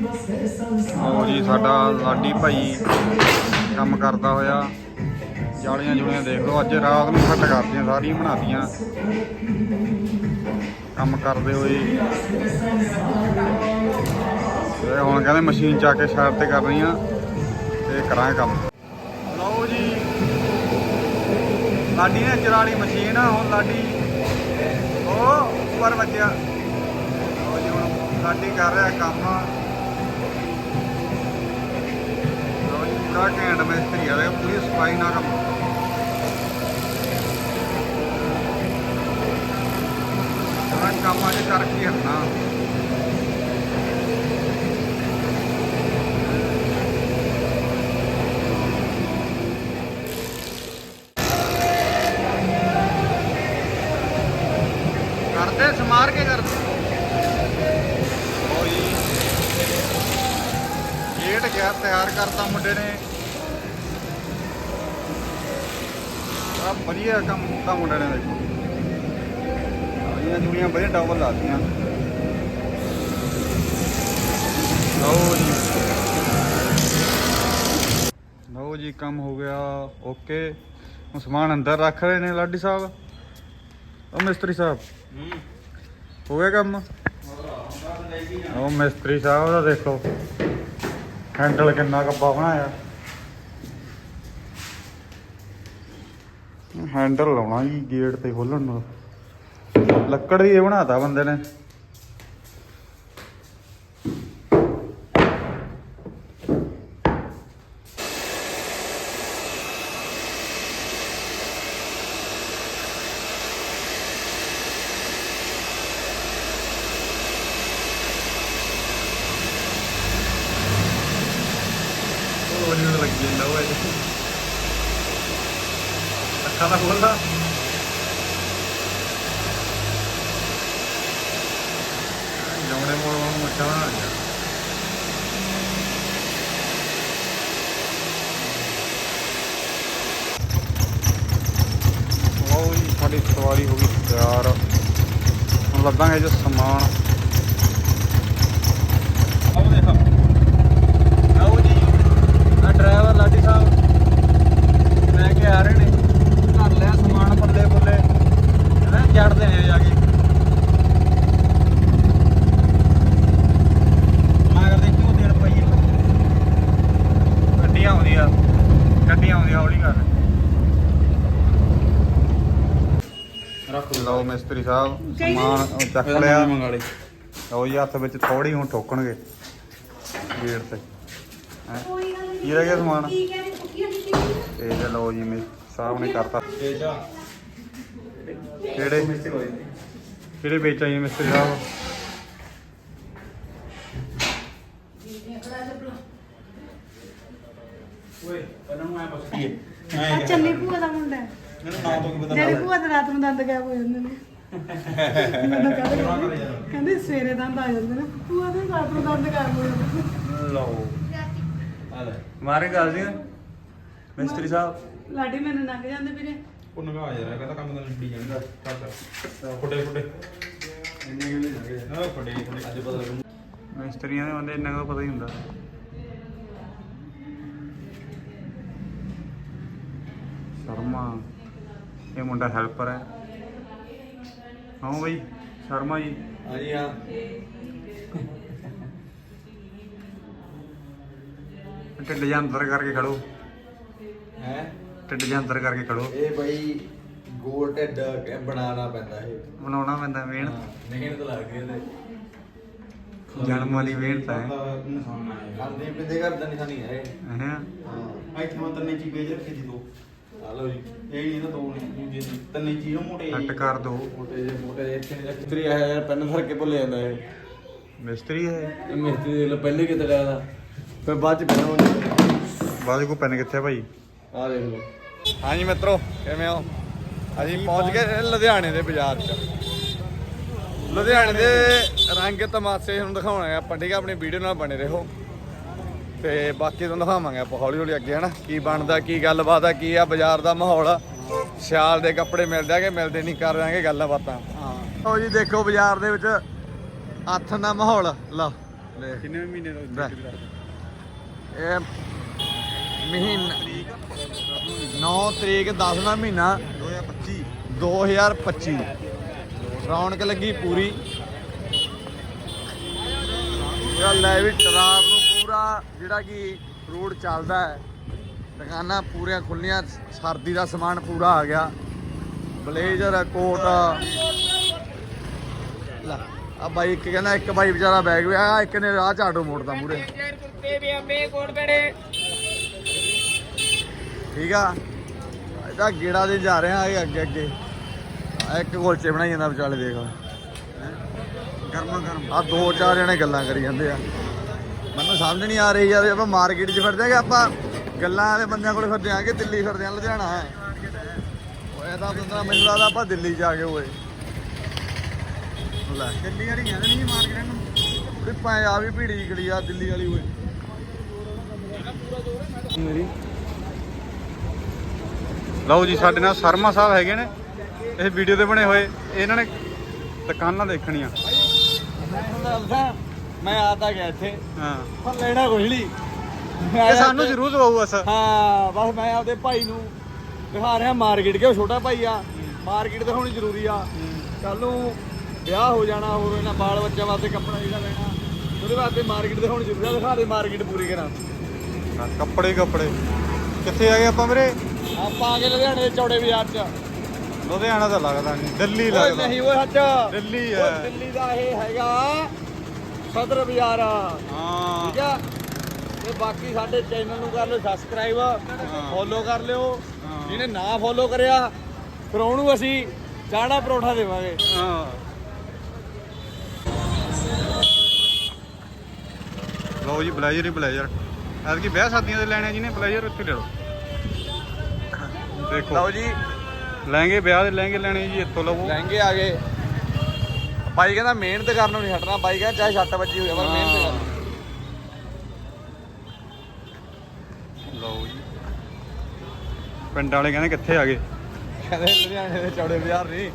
ਆਓ ਜੀ, ਸਾਡਾ ਲਾਡੀ ਭਾਈ ਕੰਮ ਕਰਦਾ ਹੋਇਆ। ਜਾਲੀਆਂ ਜੁਲੀਆਂ ਦੇਖ ਲਓ, ਅੱਜ ਰਾਤ ਨੂੰ ਫਿੱਟ ਕਰਦੀਆਂ, ਸਾਰੀਆਂ ਬਣਾਤੀਆਂ। ਕੰਮ ਕਰਦੇ ਹੋਏ। ਤੇ ਹੁਣ ਕਹਿੰਦੇ ਮਸ਼ੀਨ ਚਾ ਕੇ ਸਾਈਡ ਤੇ ਕਰ ਰਹੀਆਂ, ਤੇ ਕਰਾਂਗੇ ਕੰਮ। ਲਓ ਜੀ, ਲਾਡੀ ਨੇ ਚਰਾਲੀ ਮਸ਼ੀਨ ਆ ਹੁਣ ਲਾਡੀ ਉਹ ਉੱਪਰ ਵੱਜਿਆ। ਲਓ ਜੀ, ਹੁਣ ਲਾਡੀ ਕਰ ਰਿਹਾ ਕੰਮ। ਲਓ ਘੈਂਟ ਮਿਸਤਰੀ ਆ ਰਿਹਾ ਪੂਰੀ ਸਫ਼ਾਈ ਨਾਲ ਕੰਮ ਉਹਨਾਂ ਕੰਮ ਅੱਜ ਕਰਕੇ ਹਟਣਾ। ਗਿਆ ਤਿਆਰ ਕਰਤਾ ਮੁੰਡੇ ਨੇ। ਆ ਵਧੀਆ ਕੰਮ ਕੀਤਾ ਮੁੰਡੇ ਨੇ ਦੇਖੋ। ਆਈਆਂ ਜੁੜੀਆਂ ਵਧੀਆ ਡਬਲ ਲਾਤੀਆਂ। ਲਓ ਜੀ। ਲਓ ਜੀ ਕੰਮ ਹੋ ਗਿਆ। ਓਕੇ। ਹੁਣ ਸਮਾਨ ਅੰਦਰ ਰੱਖ ਰਹੇ ਨੇ ਲਾਡੀ ਸਾਹਿਬ। ਉਹ ਮਿਸਤਰੀ ਸਾਹਿਬ। ਹੋ। ਗਿਆ ਕੰਮ? ਉਹ ਮਿਸਤਰੀ ਸਾਹਿਬ ਦਾ ਦੇਖੋ। ਹੈਂਡਲ ਕਿੰਨਾ ਕੱਬਾ ਬਣਾਇਆ? ਹੈਂਡਲ ਲਾਉਣਾ ਜੀ, ਗੇਟ ਤੇ ਖੋਲਣ ਨੂੰ। ਲੱਕੜ ਦੀ ਇਹ ਬਣਾਤਾ ਬੰਦੇ ਨੇ। ਉਹ ਨਹੀਂ ਲੱਗੀ ਅੱਖਾਂ ਦਾ ਖੋਲਦਾ ਜਾਉਣੇ ਮੋੜ ਨੂੰ ਮੱਛਾ ਗਿਆ। ਸਾਡੀ ਸਵਾਰੀ ਹੋ ਗਈ ਤਿਆਰ। ਹੁਣ ਲੱਦਾਂਗੇ ਜੋ ਸਮਾਨ ਆਓ ਦੇਖੋ ਲਓ ਜੀ ਆ ਡਰਾਈਵਰ ਲਾਡੀ ਸਾਹਿਬ ਲੈ ਕੇ ਆ ਰਹੇ ਨੇ। ਘਰ ਲਿਆ ਸਮਾਨ ਬੱਲੇ ਬੱਲੇ ਹੈ ਜੜਦੇ ਨੇ ਜਾ ਕੇ। ਮੈਂ ਕਰਦੇ ਕਿਉਂ ਦੇਣ ਪਈ ਗੱਡੀਆਂ ਆਉਂਦੀਆਂ ਗੱਡੀਆਂ ਆਉਂਦੀਆਂ ਹੌਲੀ ਕਰ। ਰੱਖ ਲਓ ਮਿਸਤਰੀ ਸਾਹਿਬ ਸਮਾਨ ਚੱਕ ਲਿਆ। ਲਓ ਜੀ ਹੱਥ ਵਿੱਚ ਥੋੜੀ ਹੁਣ ਠੋਕਣਗੇ। ਗੇਟ ਤੇ। ਹੈਂ। ਕੋਈ ਗੱਲ ਨਹੀਂ ਕੀ ਰਹਿ ਗਿਆ ਸਮਾਨ? ਦੀ ਕੀ ਇਹ ਜੇ ਲਓ ਜੀ ਮੇ ਸਾਹਿਬ ਨੇ ਕਰਤਾ। ਕਿਹੜੇ? ਕਿਹੜੇ ਵੇਚ ਆਈ ਮਿਸਤਰੀ ਸਾਹਿਬ? ਓਏ ਪਹਿਲਾਂ ਆ ਚੱਲੀ ਭੂਆ ਦਾ ਮੁੰਡਾ। ਹੈ। ਮੈਨੂੰ ਨਾਂ ਤੋਂ ਕੀ ਪਤਾ ਜਿਹੜੀ ਭੂਆ ਦੇ ਰਾਤ ਨੂੰ ਦੰਦ ਗਾਇਬ ਹੋ ਜਾਂਦੇ ਨੇ। ਮੈਨੂੰ ਕਹਿੰਦੇ ਕਹਿੰਦੇ ਸਵੇਰੇ ਦੰਦ ਆ ਜਾਂਦੇ ਨੇ। ਭੂਆ ਦੇ ਰਾਤ ਨੂੰ ਦੰਦ ਗਾਇਬ ਹੋ ਜਾਂਦੇ ਨੇ। ਲਓ। ਆ ਲੈ ਮਾਰੇ ਗੱਲ ਜੀ ਮਿਸਤਰੀ ਸਾਹਿਬ। ਲਾਡੀ ਮੈਨੂੰ ਲੰਘ ਜਾਂਦੇ ਵੀਰੇ। ਉਹ ਨਗਾ ਯਾਰ ਕਹਿੰਦਾ ਕੰਮ ਤਾਂ ਨਿਬੜੀ ਜਾਂਦਾ ਚੱਲ ਫੁੱਟੇ ਫੁੱਟੇ। ਇੰਨੇ ਕਿਹੜੇ ਲੱਗੇ ਹਾਂ ਫੁੱਟੇ ਫੁੱਟੇ। ਅੱਜ ਪਤਾ ਲੱਗੂ। ਮਿਸਤਰੀਆਂ ਦੇ ਬੰਦੇ ਇੰਨਾ ਕੁ ਪਤਾ ਹੀ ਹੁੰਦਾ। ਸ਼ਰਮਾ ਇਹ ਮੁੰਡਾ ਹੈਲਪਰ ਹੈ। ਹਾਂ ਬਈ ਸ਼ਰਮਾ ਜੀ। ਹਾਂ ਜੀ ਹਾਂ। ਢਿੱਡ ਜਾਂ ਅੰਦਰ ਕਰਕੇ ਖੜੋ। ਹੈ। ਢਿੱਡ ਜਾਂ ਅੰਦਰ ਕਰਕੇ ਖੜੋ। ਇਹ ਬਈ ਗੋਲ ਢਿੱਡ ਕੇ ਬਣਾਉਣਾ ਪੈਂਦਾ ਇਹ। ਬਣਾਉਣਾ ਪੈਂਦਾ ਮਿਹਨਤ। ਹਾਂ, ਮਿਹਨਤ ਲੱਗਦੀ ਇਹਦੇ। ਜਨਮ ਵਾਲੀ ਮਿਹਨਤ ਹੈ। ਖਾਂਦੇ ਪਿੰਦੇ ਘਰ ਦਾ ਨਿਸ਼ਾਨੀ ਹੈ ਇਹ। ਹੈ ਹਾਂ। ਇੱਥੇ ਮੈਂ ਤੰਨੇ ਚੀ ਵੇਚ ਰੱਖੀ ਸੀ ਦੋ। ਆ ਲਓ ਜੀ। ਇਹ ਨਹੀਂ ਤਾਂ ਦੋ ਨੇ ਦੂਜੇ ਨੇ ਤੰਨੇ ਚੀ ਉਹ ਮੋਟੇ ਕੱਟ ਕਰ ਦੋ। ਮੋਟੇ ਜੇ ਮੋਟੇ ਜਿਹੇ। ਇੱਥੇ ਨਹੀਂ ਮਿਸਤਰੀ ਆਇਆ ਯਾਰ ਪੈਨ ਧਰ ਕੇ ਭੁੱਲ ਜਾਂਦਾ ਇਹ। ਮਿਸਤਰੀ ਹੈ। ਇਹ ਮਿਸਤਰੀ ਦੇ ਲੋ ਪਹਿਲੇ ਕਿਤੇ ਲਿਆ ਦਾ ਫਿਰ ਬਾਅਦ ਚ ਬਣਾਉਣੀ ਬਾਅਦ ਕੋ ਪੈਨ ਕਿੱਥੇ ਆ ਭਾਈ? ਆ ਦੇਖ ਲਓ। ਹਾਂਜੀ ਮਿੱਤਰੋ ਕਿਵੇਂ ਹੋ? ਅਸੀਂ ਪਹੁੰਚ ਗਏ ਲੁਧਿਆਣੇ ਦੇ ਬਾਜ਼ਾਰ 'ਚ। ਲੁਧਿਆਣੇ ਦੇ ਰੰਗ ਤਮਾਸ਼ੇ ਤੁਹਾਨੂੰ ਦਿਖਾਉਣਾ ਆਪਾਂ ਠੀਕ ਹੈ ਆਪਣੀ ਵੀਡੀਓ ਨਾਲ ਬਣੇ ਰਹੋ। ਤੇ ਬਾਕੀ ਤੁਹਾਨੂੰ ਦਿਖਾਵਾਂਗੇ ਆਪਾਂ ਹੌਲੀ ਹੌਲੀ ਅੱਗੇ ਹਨਾ? ਕੀ ਬਣਦਾ ਕੀ ਗੱਲਬਾਤ ਆ ਕੀ ਆ ਬਾਜ਼ਾਰ ਦਾ ਮਾਹੌਲ ਆ? ਸਿਆਲ ਦੇ ਕੱਪੜੇ ਮਿਲਦੇ ਆ ਕਿ ਮਿਲਦੇ ਨਹੀਂ ਕਰ ਰਾਂਗੇ ਗੱਲਾਂ ਬਾਤਾਂ ਹਾਂ। ਲਓ ਜੀ ਦੇਖੋ ਬਾਜ਼ਾਰ ਦੇ ਵਿੱਚ ਹੱਥ ਦਾ ਮਾਹੌਲ। ਲਾ ਲੈ ਕਿੰਨੇ ਮਹੀਨੇ ਦਾ। ਇਹ ਮਹੀਨਾ 9 ਤਰੀਕ 10ਵਾਂ ਮਹੀਨਾ 2025 2025 ਰੌਣਕ ਲੱਗੀ ਪੂਰੀ। ਇਹ ਲੈ ਵੀ ਰਾਤ ਨੂੰ ਪੂਰਾ, ਜਿਹੜਾ ਕਿ ਰੋਡ ਚੱਲਦਾ ਹੈ, ਦੁਕਾਨਾਂ ਪੂਰੀਆਂ ਖੁੱਲੀਆਂ ਸਰਦੀ ਦਾ ਸਮਾਨ ਪੂਰਾ ਆ ਗਿਆ। Blazer, coat. ਲੈ, ਆ ਬਾਈ ਇੱਕ ਕਹਿੰਦਾ, ਇੱਕ ਬਾਈ ਵਿਚਾਰਾ ਬੈਗ ਵੀ ਆ, ਇੱਕ ਨੇ ਰਾਹ ਝਾੜੋ ਆਟੋ ਮੋੜਦਾ ਮੂਰੇ ਠੀਕ ਆ? ਇਹਦਾ ਗੇੜਾ ਦੇ ਜਾ ਰਹੇ ਆ ਅੱਗੇ ਅੱਗੇ। ਇੱਕ ਗੋਲਚੇ ਬਣਾਈ ਜਾਂਦਾ ਵਿਚਾਲੇ, ਦੇਖ ਗਰਮਾ ਗਰਮ। ਆ ਦੋ ਚਾਰ ਜਣੇ ਗੱਲਾਂ ਕਰੀ ਜਾਂਦੇ ਆ। ਮੈਨੂੰ ਸਮਝ ਨਹੀਂ ਆ ਰਹੀ ਯਾਰ, ਆਪਾਂ ਮਾਰਕੀਟ 'ਚ ਫਿਰਦੇ ਆ ਕਿ ਆਪਾਂ ਗੱਲਾਂ ਵਾਲੇ ਬੰਦਿਆਂ ਕੋਲੇ ਫਿਰਦੇ ਆ ਕਿ ਦਿੱਲੀ ਫਿਰਦੇ ਆ ਲੁਧਿਆਣਾ ਹੈ। ਓਏ ਤਾਂ ਬੰਦਾ ਮੈਨੂੰ ਲੱਗਦਾ ਆਪਾਂ ਦਿੱਲੀ ਜਾ ਕੇ ਓਏ ਲੈ, ਦਿੱਲੀ ਵਾਲੀ ਕਹਿੰਦੇ ਨਹੀਂ ਮਾਰਕੀਟ ਨੂੰ ਵੀ ਭਾਂ ਵੀ ਭੀੜੀ ਗਲੀ ਆ, ਦਿੱਲੀ ਵਾਲੀ ਓਏ ਮੇਰੀ ਲਓ ਜੀ ਸਾਡੇ ਨਾਲ ਸ਼ਰਮਾ ਸਾਹਿਬ ਹੈਗੇ ਨੇ। ਇਹ ਵੀਡੀਓ ਤੇ ਬਣੇ ਹੋਏ। ਇਹਨਾਂ ਨੇ ਦੁਕਾਨਾਂ ਦੇਖਣੀਆਂ। ਮੈਂ ਆ ਤਾਂ ਗਿਆ ਇੱਥੇ। ਹਾਂ। ਪਰ ਲੈਣਾ ਕੁਝ ਨਹੀਂ। ਇਹ ਸਾਨੂੰ ਜ਼ਰੂਰ ਦਵਾਊ ਅਸ ਹਾਂ ਬਸ ਮੈਂ ਆਪਦੇ ਭਾਈ ਨੂੰ ਦਿਖਾ ਰਿਹਾ ਮਾਰਕੀਟ ਕਿ ਉਹ ਛੋਟਾ ਭਾਈ ਆ? ਮਾਰਕੀਟ ਦਿਖਾਉਣੀ ਜ਼ਰੂਰੀ ਆ। ਕੱਲ ਨੂੰ ਵਿਆਹ ਹੋ ਜਾਣਾ ਹੋਰ ਇਹਨਾਂ ਬਾਲ ਬੱਚਿਆਂ ਵਾਸਤੇ ਕੱਪੜਾ ਜਿਹੜਾ ਲੈਣਾ ਉਹਦੇ ਵਾਸਤੇ ਮਾਰਕੀਟ ਦਿਖਾਉਣੀ ਜ਼ਰੂਰੀ ਆ। ਦਿਖਾ ਦੇ ਮਾਰਕੀਟ ਪੂਰੀ ਕਰਾਂ। ਕੱਪੜੇ ਕੱਪੜੇ। ਕਿੱਥੇ ਆ ਗਏ ਆਪਾਂ ਵੀਰੇ? ਆਪਾਂ ਆ ਕੇ ਲੁਧਿਆਣੇ ਦੇ ਚੌੜੇ ਬਾਜ਼ਾਰ ਚ। ਲੁਧਿਆਣਾ ਤਾਂ ਲੱਗਦਾ ਨਹੀਂ ਦਿੱਲੀ ਓਏ ਲੱਗਦਾ। ਨਹੀਂ ਓਏ ਹੱਜ ਦਿੱਲੀ ਓਏ ਹੈ। ਦਿੱਲੀ ਦਾ ਇਹ ਹੈਗਾ ਸਦਰ ਬਾਜ਼ਾਰ। ਹਾਂ। ਠੀਕ ਆ? ਤੇ ਬਾਕੀ ਸਾਡੇ ਚੈਨਲ ਨੂੰ ਕਰ ਲਿਓ ਸਬਸਕ੍ਰਾਈਬ ਫੋਲੋ ਕਰ ਲਿਓ। ਹਾਂ। ਜਿਹਨੇ ਨਾ ਫੋਲੋ ਕਰਿਆ ਫਿਰ ਉਹਨੂੰ ਅਸੀਂ ਚਾੜਾ ਪਰੌਠਾ ਦੇਵਾਂਗੇ। ਹਾਂ। ਲਓ ਜੀ ਬਲੇਜ਼ਰ ਹੀ ਬਲੇਜ਼ਰ। ਐਤਕੀ ਵਿਆਹ ਸ਼ਾਦੀਆਂ ਦੇ ਲੈਣੇ ਜਿਹਨੇ ਬਲੇਜ਼ਰ ਉੱਥੇ ਲੈ ਲਓ। ਦੇਖੋ। ਲਓ ਜੀ। ਲਹਿੰਗੇ ਵਿਆਹ ਦੇ ਲਹਿੰਗੇ ਲੈਣੇ ਜੀ ਇੱਥੋਂ ਲਵੋ। ਲਹਿੰਗੇ ਆ ਗਏ। ਬਾਈ ਕਹਿੰਦਾ ਮਿਹਨਤ ਕਰਨੋਂ ਨਹੀਂ ਹਟਣਾ। ਬਾਈ ਕਹਿੰਦਾ ਚਾਹੇ ਛੱਟ ਵੱਜੀ ਹੋਵੇ ਪਰ ਮਿਹਨਤ ਕਰਨੀ। ਲਓ ਜੀ। ਪਿੰਡ ਵਾਲੇ ਕਹਿੰਦੇ ਕਿੱਥੇ ਆ ਗਏ? ਕਹਿੰਦੇ ਲੁਧਿਆਣੇ ਦੇ ਚੌੜੇ ਬਾਜ਼ਾਰ ਨਹੀਂ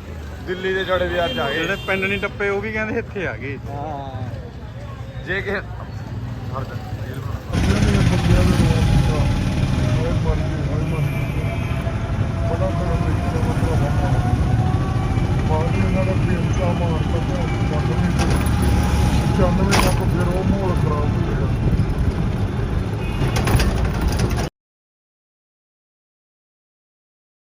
ਦਿੱਲੀ ਦੇ ਚੌੜੇ ਬਾਜ਼ਾਰ ਚ ਆ ਗਏ। ਜਿਹੜੇ ਪਿੰਡ ਨਹੀਂ ਟੱਪੇ ਉਹ ਵੀ ਕਹਿੰਦੇ ਇੱਥੇ ਆ ਗਏ। ਹਾਂ। ਜੇ ਕਿ